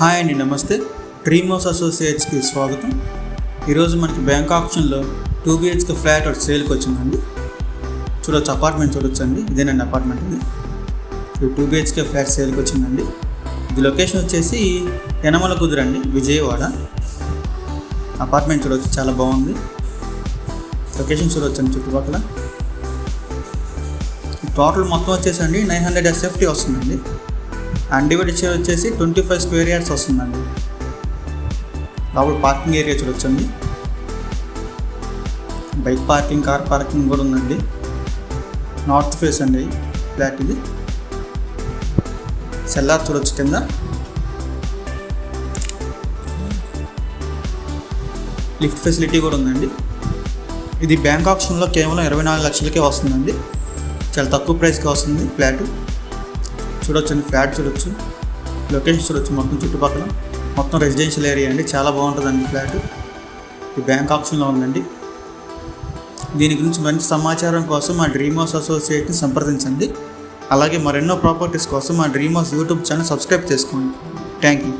Hi అండి నమస్తే. Dream house అసోసియేట్స్కి స్వాగతం. ఈరోజు మనకి బ్యాంక్ ఆప్షన్లో టూ బిహెచ్కే ఫ్లాట్ ఒకటి సేల్కి వచ్చిందండి. చూడొచ్చు అపార్ట్మెంట్ చూడొచ్చు అండి ఇదేనండి అపార్ట్మెంట్ ఇది. ఇది టూ బిహెచ్కే ఫ్లాట్ సేల్కి వచ్చిందండి. ఇది లొకేషన్ వచ్చేసి యనమల కుదురండి విజయవాడ. అపార్ట్మెంట్ చూడొచ్చు చాలా బాగుంది. లొకేషన్ చూడొచ్చు అండి చుట్టుపక్కల టోటల్ మొత్తం వచ్చేసి అండి నైన్ హండ్రెడ్ ఎస్ఎఫ్టీ వస్తుందండి. అన్డివైడెడ్ షేర్ వచ్చేసి ట్వంటీ ఫైవ్ స్క్వేర్ యార్డ్స్ వస్తుందండి. లోపల పార్కింగ్ ఏరియా చూడొచ్చండి. బైక్ పార్కింగ్ కార్ పార్కింగ్ కూడా ఉందండి. నార్త్ ఫేస్ అండి ఫ్లాట్ ఇది. సెల్లార్ చూడొచ్చు కింద. లిఫ్ట్ ఫెసిలిటీ కూడా ఉందండి. ఇది బ్యాంక్ ఆప్షన్లో కేవలం ఇరవై నాలుగు లక్షలకే వస్తుందండి. చాలా తక్కువ ప్రైస్కి వస్తుంది ఫ్లాటు. చూడొచ్చు అండి ఫ్లాట్ చూడొచ్చు. లొకేషన్ చూడొచ్చు మొత్తం చుట్టుపక్కల. మొత్తం రెసిడెన్షియల్ ఏరియా అండి చాలా బాగుంటుందండి ఫ్లాట్. ఈ బ్యాంక్ ఆప్షన్లో ఉందండి. దీని గురించి మంచి సమాచారం కోసం మా డ్రీమ్ హౌస్ అసోసియేట్ని సంప్రదించండి. అలాగే మరెన్నో ప్రాపర్టీస్ కోసం మా dream house YouTube channel subscribe చేసుకోండి. Thank you